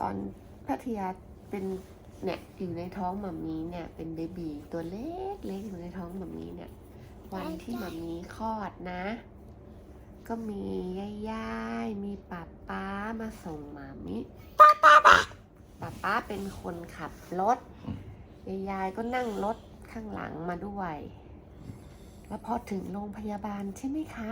ตอนพัทยาเป็นเนี่ยอยู่ในท้องหมามีเนี่ยเป็นเบบีตัวเล็กเล็กอยู่ในท้องหมามีเนี่ยวันที่หมามีคลอดนะ ก็มีย่าย่ายมีป้าป้ามาส่งหมามิป้าป้าป้าป้าป้าเป็นคนขับรถยายยายก็นั่งรถข้างหลังมาด้วย แล้วพอถึงโรงพยาบาลใช่ไหมคะ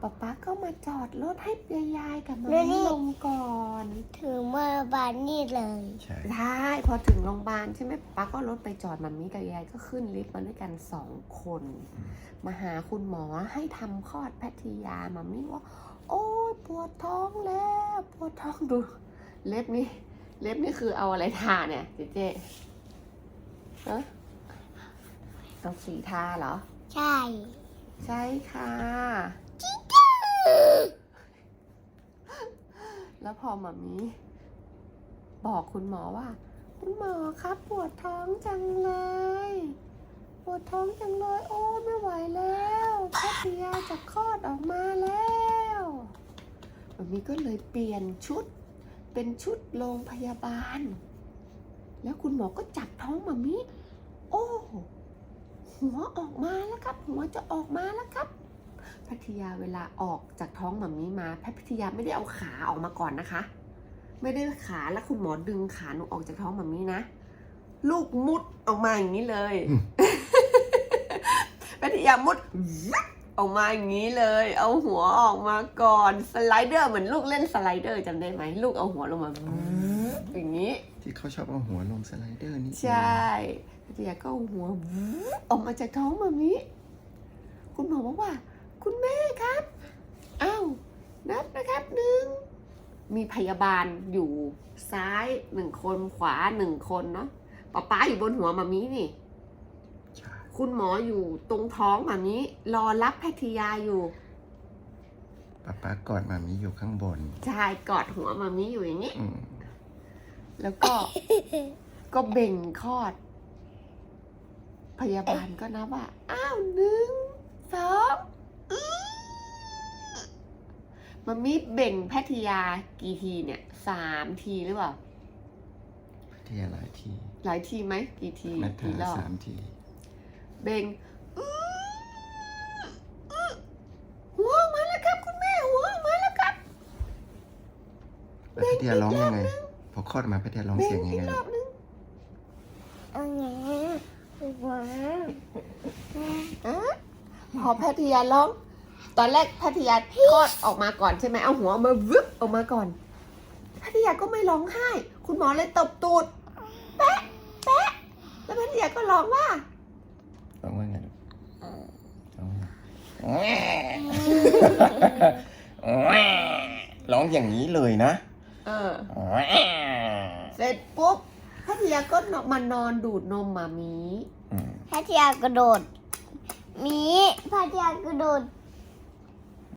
ป๊าป๊าก็มาจอดรถให้ยายยายๆกับมาแล้วนี่มิลงก่อน ถึงเมื่อบานนี่เลยใช่ใช่พอถึงโรงพยาบาลใช่ไหมป๊าก็รถไปจอดมามิกับยายก็ขึ้นลิฟต์มาด้วยกันสองคน มาหาคุณหมอให้ทำคลอดแพทยามามิว่า โอ้ยปวดท้องแล้วปวดท้องดู เล็บนี่เล็บนี่คือเอาอะไรทาเนี่ยเจ๊เจ๊ฮะเอาสีทาเหรอ ใช่ ใช่ค่ะ แล้วพอหมามีบอกคุณหมอว่า คุณหมอครับปวดท้องจังเลย ปวดท้องจังเลย โอ้ไม่ไหวแล้วพัทยาจะคลอดออกมาแล้วหมามีก็เลยเปลี่ยนชุด เป็นชุดโรงพยาบาล แล้วคุณหมอก็จับท้องหมามีโอ้หัวออกมาแล้วครับ หัวจะออกมาแล้วครับ พัทยาเวลาออกจากท้องหมามีมาแพทย์พัทยาไม่ได้เอาขาออกมาก่อนนะคะ ไม่ได้ขาแล้วคุณหมอดึงขาหนูออกจากท้องหมามีนะลูกมุดออกมาอย่างนี้เลยพัทยามุดวับออกมาอย่างนี้เลย เอาหัวออกมาก่อนสไลเดอร์เหมือนลูกเล่นสไลเดอร์จำได้ไหมลูกเอาหัวลงมาอย่างนี้ ที่เขาชอบเอาหัวลงสไลเดอร์นี่ใช่พัทยาก็เอาหัววูบออกมาจากท้องมามิคุณหมอบอกว่า คุณแม่ครับอ้าวนับนะครับหนึ่งมีพยาบาลอยู่ซ้ายหนึ่งคนขวาหนึ่งคนเนาะป๊าป๊าอยู่บนหัวมามินี่ใช่คุณหมออยู่ตรงท้องมามิรอรับแพทยาอยู่ป๊าป๊ากอดมามีอยู่ข้างบนชายกอดหัวมามิอยู่อย่างนี้ อืมแล้วก็ ก็เบ่งคลอด พยาบาลก็นับว่า อ้าวหนึ่งสองอื้อ มามีเบ่งแพทยากี่ทีเนี่ยสามทีหรือเปล่า พัทยาหลายทีหลายทีไหมกี่ทีนัทกี่รธาอบสามที เบ่งอื้ออื้อหัวออกมาแล้วครับ คุณแม่หัวออกมาแล้วครับ แล้วพัทยาร้องยังไง พอคลอดมาพัทยาร้องเบ่งเสียงยังอีกไง รอบนึงเอาไงหัวอะพอแพทยาร้อง ตอนแรกแพทยาคลอดออกมาก่อนใช่ไหมเอาหัวมาวึบออกมาก่อนแพทยาก็ไม่ร้องไห้ คุณหมอเลยตบตูดแปะแปะแล้วแพทยาก็ร้องว่าร้องว่าไงลูกร้องว่าไงร้องอย่างนี้เลยนะเออเสร็จปุ๊บแพทยาก็มานอนดูดนมหมามีอืมพัทยากระโดดหมีพัทยากระโดด